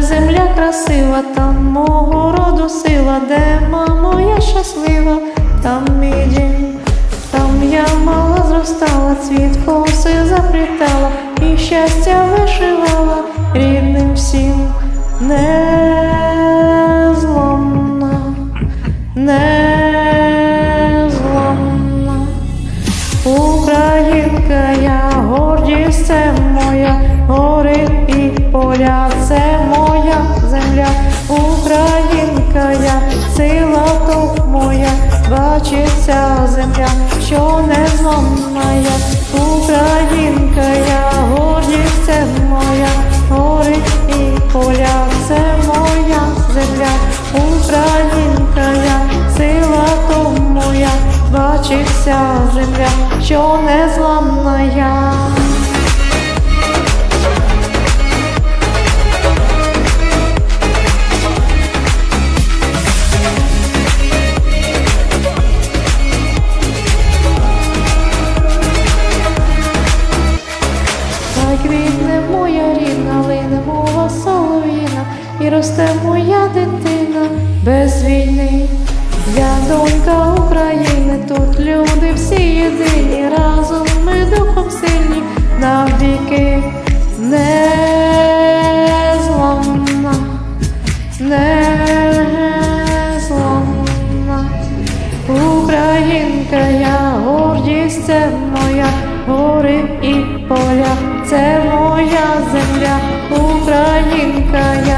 земля красива, там мого роду сила, де мамо я щаслива, там мій дім, там я мала зростала, цвіт коси заплітала і щастя вишивала рідним всім незламна, незламна. Поля, це моя земля, Українка, я сила то моя, бачиться земля, що не зламна я, Українка, я гордість це моя, гори і поля, це моя земля, Українка, я сила то моя, бачиться земля, що не зламна росте моя дитина. Без війни. Я донька України, тут люди всі єдині, разом ми духом сильні, навіки незламна, незламна. Українка, я гордість це моя, гори і поля, це моя земля, Українка, я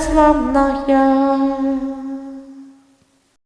славна.